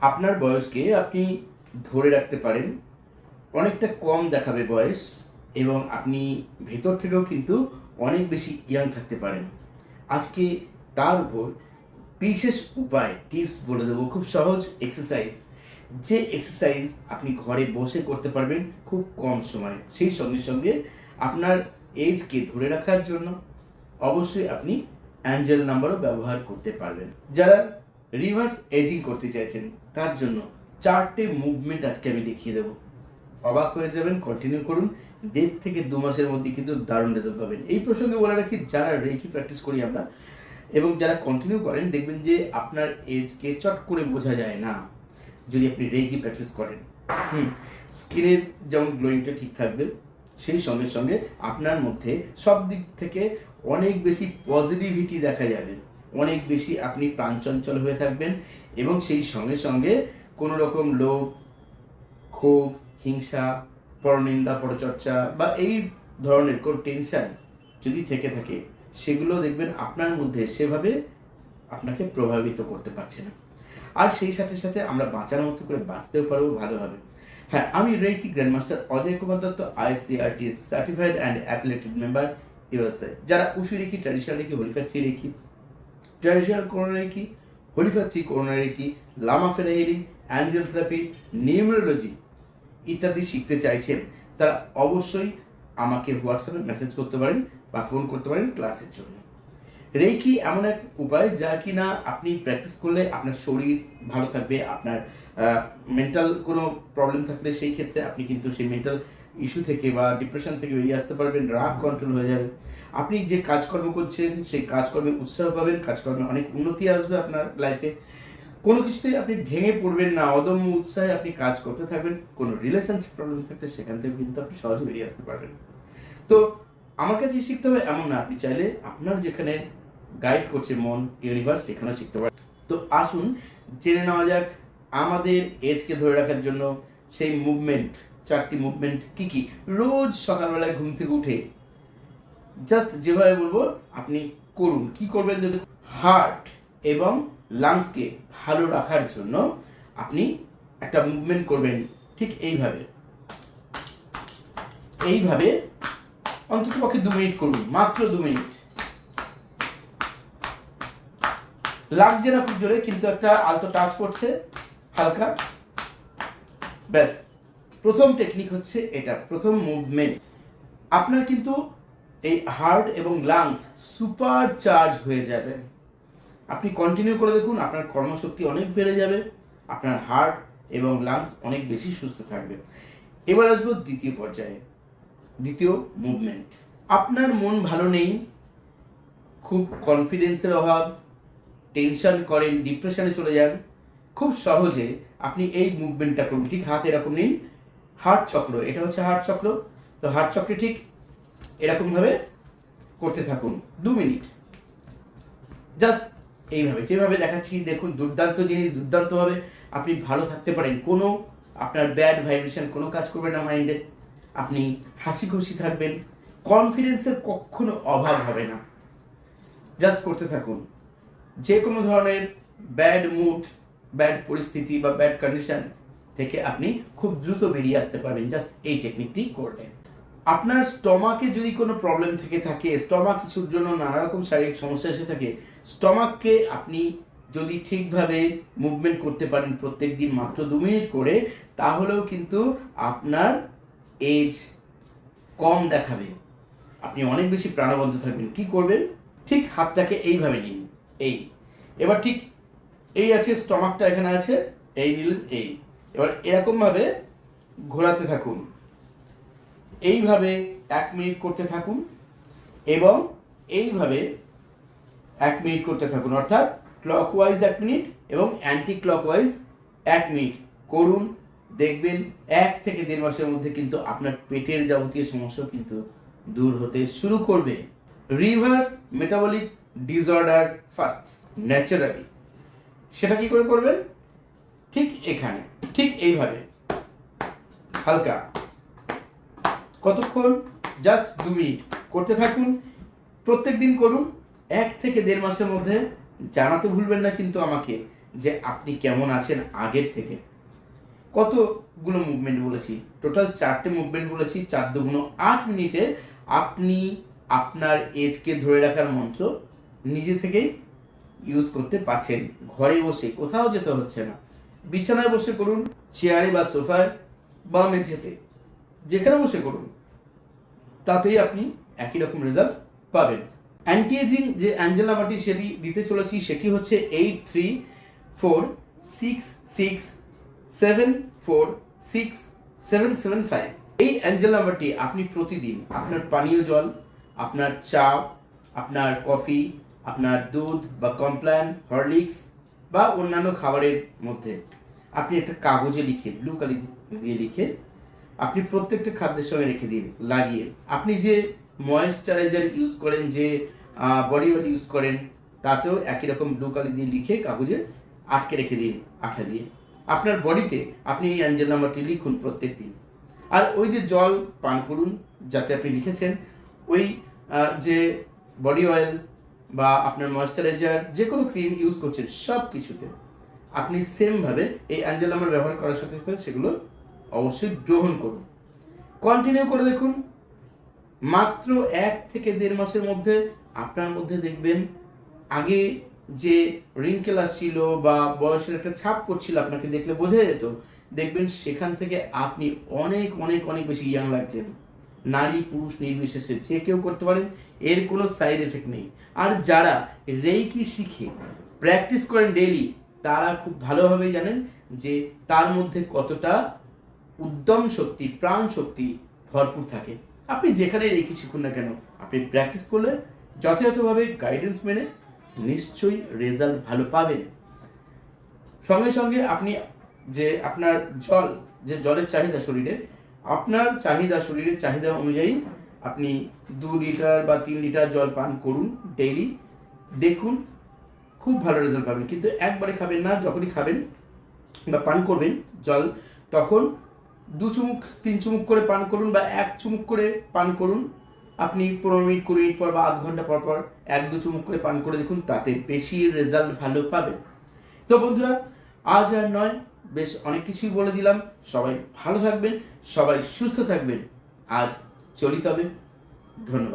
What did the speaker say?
আপনার বয়সকে আপনি ধরে রাখতে পারেন, অনেকটা কম দেখাবে বয়স এবং আপনি ভেতর থেকেও কিন্তু অনেক বেশি ইয়াং থাকতে পারেন। আজকে তার উপর বিশেষ উপায় টিপস বলে দেবো, খুব সহজ এক্সারসাইজ যে এক্সারসাইজ আপনি ঘরে বসে করতে পারবেন খুব কম সময়, সেই সঙ্গে সঙ্গে আপনার এজকে ধরে রাখার জন্য অবশ্যই আপনি অ্যাঞ্জেল নাম্বারও ব্যবহার করতে পারবেন। যারা রিভার্স এজিং করতে চাইছেন, তার জন্য চারটে মুভমেন্ট আজকে আমি দেখিয়ে দেবো। অবাক হয়ে যাবেন কন্টিনিউ করুন, দেড় থেকে দু মাসের মধ্যে কিন্তু দারুণ রেজাল্ট পাবেন। এই প্রসঙ্গে বলে রাখি, যারা রেকি প্র্যাকটিস করি আমরা, এবং যারা কন্টিনিউ করেন, দেখবেন যে আপনার এজকে চট করে বোঝা যায় না, যদি আপনি রেকি প্র্যাকটিস করেন। হুম, স্কিনের যেমন গ্লোয়িংটা ঠিক থাকবে, সেই সঙ্গে সঙ্গে আপনার মধ্যে সব দিক থেকে অনেক বেশি পজিটিভিটি দেখা যাবে। অনেক বেশি আপনি প্রাণচঞ্চল হয়ে থাকবেন এবং সেই সঙ্গে সঙ্গে কোনো রকম লোভ, ক্ষোভ, হিংসা, পরনিন্দা, পরচর্চা বা এই ধরনের কোন টেনশন যদি থেকে থাকে, সেগুলো দেখবেন আপনার মধ্যে সেভাবে আপনাকে প্রভাবিত করতে পারছে না। আর সেই সাথে সাথে আমরা বাঁচার মতো করে বাঁচতেও পারব ভালোভাবে। হ্যাঁ আমি reiki grandmaster Ajay Kumar Dutta ICRT certified and affiliated member USA যারা Usui reiki traditional reiki three reiki traditional Karuna reiki holy fire three Karuna reiki Lama Fera healing angel therapy numerology ইত্যাদি শিখতে চাইছেন, তারা অবশ্যই আমাকে হোয়াটসঅ্যাপে message করতে পারেন বা ফোন করতে পারেন ক্লাসের জন্য। রেকি এমন এক উপায় যা কি না আপনি প্র্যাকটিস করলে আপনার শরীর ভালো থাকবে, আপনার মেন্টাল কোনো প্রবলেম থাকলে সেই ক্ষেত্রে আপনি কিন্তু সেই মেন্টাল ইস্যু থেকে বা ডিপ্রেশন থেকে বেরিয়ে আসতে পারবেন, রাগ কন্ট্রোল হয়ে যাবে। আপনি যে কাজকর্ম করছেন, সেই কাজকর্মে উৎসাহ পাবেন, কাজকর্মে অনেক উন্নতি আসবে আপনার লাইফে কোনো কিছুতেই আপনি ভেঙে পড়বেন না, অদম্য উৎসাহে আপনি কাজ করতে থাকবেন, কোনো রিলেশনশিপ প্রবলেম থাকলে সেখান থেকে কিন্তু আপনি সহজে বেরিয়ে আসতে পারবেন। তো, আমার কাছে শিখতে হবে এমন না, আপনি চাইলে আপনার যেখানে গাইড করছে মন ইউনিভার্স সেখানেও শিখতে পারেন। তো আসুন, জেনে নেওয়া যাক আমাদের এজকে ধরে রাখার জন্য সেই মুভমেন্ট চারটি মুভমেন্ট কি কি? রোজ সকালবেলায় ঘুম থেকে উঠে জাস্ট যেভাবে বলব, আপনি করুন। কি করবেন যদি হার্ট এবং লাংসকে ভালো রাখার জন্য আপনি একটা মুভমেন্ট করবেন ঠিক এইভাবে। এইভাবে অন্তত পক্ষে দু মিনিট করুন, মাত্র দু মিনিট। লাগছে না খুব জোরে, কিন্তু একটা আলতো টাচ করছে, হালকা। ব্যাস। প্রথম টেকনিক হচ্ছে এটা, প্রথম মুভমেন্ট আপনার কিন্তু এই হার্ট এবং লাংস সুপার চার্জ হয়ে যাবে। আপনি কন্টিনিউ করে দেখুন, আপনার কর্মশক্তি অনেক বেড়ে যাবে, আপনার হার্ট এবং লাংস অনেক বেশি সুস্থ থাকবে। এবার আসব দ্বিতীয় পর্যায়ে, দ্বিতীয় মুভমেন্ট আপনার মন ভালো নেই, খুব কনফিডেন্সের অভাব টেনশন করেন ডিপ্রেশনে চলে যান, খুব সহজে আপনি এই মুভমেন্টটা করুন। ঠিক হাত এরকম নিন, হার্ট চক্র, এটা হচ্ছে হার্ট চক্র। তো হার্ট চক্রে ঠিক এরকমভাবে করতে থাকুন। দু মিনিট। জাস্ট এইভাবে, যেভাবে দেখাচ্ছি, দেখুন, দুর্দান্ত জিনিস দুর্দান্তভাবে আপনি ভালো থাকতে পারেন। কোনো আপনার ব্যাড ভাইব্রেশন কোনো কাজ করবে না মাইন্ডে আপনি হাসি খুশি থাকবেন। কনফিডেন্সের কখনো অভাব হবে না। জাস্ট করতে থাকুন। যে কোনো ধরনের ব্যাড মুড ব্যাড পরিস্থিতি বা ব্যাড কন্ডিশন থেকে আপনি খুব দ্রুত বেরিয়ে আসতে পারবেন। জাস্ট এই টেকনিকটি করলে। আপনার স্টমাকে যদি কোনো প্রবলেম থেকে থাকে, স্টমাক কিছুর জন্য নানা রকম শারীরিক সমস্যা এসে থাকে, স্টমাককে আপনি যদি ঠিকভাবে মুভমেন্ট করতে পারেন প্রত্যেক দিন মাত্র দু মিনিট করে, তাহলেও কিন্তু আপনার এজ কম দেখাবে। আপনি অনেক বেশি প্রাণবন্ত থাকবেন। কি করবেন? ঠিক হাতটাকে এইভাবে নিন। এই। এবার ঠিক এই আছে, স্টমাকটা এখানে আছে। এই নিলেন, এই। এবার এরকমভাবে ঘোরাতে থাকুন। এইভাবে এক মিনিট করতে থাকুন এবং এইভাবে এক মিনিট করতে থাকুন, অর্থাৎ ক্লকওয়াইজ এক মিনিট এবং অ্যান্টি ক্লকওয়াইজ এক মিনিট করুন, দেখবেন এক থেকে দেড় মাসের মধ্যে কিন্তু আপনার পেটের যাবতীয় সমস্যা কিন্তু দূর হতে শুরু করবে। Reverse metabolic disorder first naturally সেটা কি করে করবেন? ঠিক এখানে, ঠিক এইভাবে, হালকা। কতক্ষণ? জাস্ট দু মিনিট। করতে থাকুন। প্রত্যেক দিন করুন। এক থেকে দেড় মাসের মধ্যে জানাতে ভুলবেন না কিন্তু আমাকে যে আপনি কেমন আছেন আগের থেকে। কতগুলো মুভমেন্ট বলেছি? টোটাল চারটে মুভমেন্ট বলেছি। চার দুগুণ আট মিনিটে আপনি আপনার এজকে ধরে রাখার মন্ত্র নিজে থেকেই ইউজ করতে পারছেন। ঘরে বসে, কোথাও যেতে হচ্ছে না। বিছানায় বসে করুন চেয়ারে বা সোফায় বা মেঝেতে যেখানে বসে করুন, তাতেই আপনি একই রকম রেজাল্ট পাবেন। অ্যান্টিএজিং যে অ্যাঞ্জেলা মাটি সেটি দিতে চলেছি, সেটি হচ্ছে eight three four six six seven four six seven seven five এই অ্যাঞ্জেলা মাটি আপনি প্রতিদিন আপনার পানীয় জল, আপনার চা, আপনার কফি, আপনার দুধ বা কমপ্ল্যান হরলিক্স বা অন্যান্য খাবারের মধ্যে আপনি একটা কাগজে লিখে ব্লু কালি দিয়ে লিখে আপনি প্রত্যেকটা খাদ্যের সঙ্গে রেখে দিন, লাগিয়ে। আপনি যে ময়েশ্চারাইজার ইউজ করেন, যে বডি অয়েল ইউজ করেন, তাতেও একই রকম ব্লু কালি দিয়ে লিখে কাগজে আটকে রেখে দিন, আঠা দিয়ে। আপনার বডিতে আপনি এই অ্যাঞ্জেল নাম্বারটি লিখুন প্রত্যেক দিন আর ওই যে জল পান করুন, যাতে আপনি লিখেছেন, ওই যে বডি অয়েল বা আপনার ময়েশ্চারাইজার যে কোনো ক্রিম ইউজ করছেন সব কিছুতে আপনি সেমভাবে এই অ্যাঞ্জেল নাম্বার ব্যবহার করার সাথে সাথে সেগুলো অবশ্যই গ্রহণ করুন। কন্টিনিউ করে দেখুন। মাত্র এক থেকে দেড় মাসের মধ্যে আপনার মধ্যে দেখবেন আগে যে রিঙ্কেল আসছিল বা বয়সের একটা ছাপ পড়ছিল আপনাকে দেখলে বোঝা যেত, দেখবেন সেখান থেকে আপনি অনেক অনেক অনেক বেশি ইয়াং লাগছেন। নারী, পুরুষ, নির্বিশেষে যে কেউ করতে পারেন, এর কোনো সাইড এফেক্ট নেই। আর যারা রেইকি শিখে প্র্যাকটিস করেন ডেইলি তারা খুব ভালোভাবেই জানেন যে তার মধ্যে কতটা উদ্যম শক্তি, প্রাণ শক্তি ভরপুর থাকে। আপনি যেখানে রেখে শিখুন না কেন, আপনি প্র্যাকটিস করলে যথাযথভাবে গাইডেন্স মেনে নিশ্চয়ই রেজাল্ট ভালো পাবেন। সঙ্গে সঙ্গে আপনি যে আপনার জল, যে জলের চাহিদা শরীরে, আপনার চাহিদা শরীরের চাহিদা অনুযায়ী আপনি দু লিটার বা তিন লিটার জল পান করুন ডেইলি দেখুন, খুব ভালো রেজাল্ট পাবেন। কিন্তু একবারে খাবেন না, যখনই খাবেন বা পান করবেন জল, তখন দু চুমুক, তিন চুমুক করে পান করুন বা এক চুমুক করে পান করুন। আপনি পনেরো মিনিট, কুড়ি মিনিট পর বা আধ ঘণ্টা পর পর এক, দু চুমুক করে পান করে দেখুন, তাতে বেশি রেজাল্ট ভালো পাবে। তো বন্ধুরা, আজ আর নয়, বেশ অনেক কিছুই বলে দিলাম। সবাই ভালো থাকবেন, সবাই সুস্থ থাকবেন। আজ চলি তবে। ধন্যবাদ।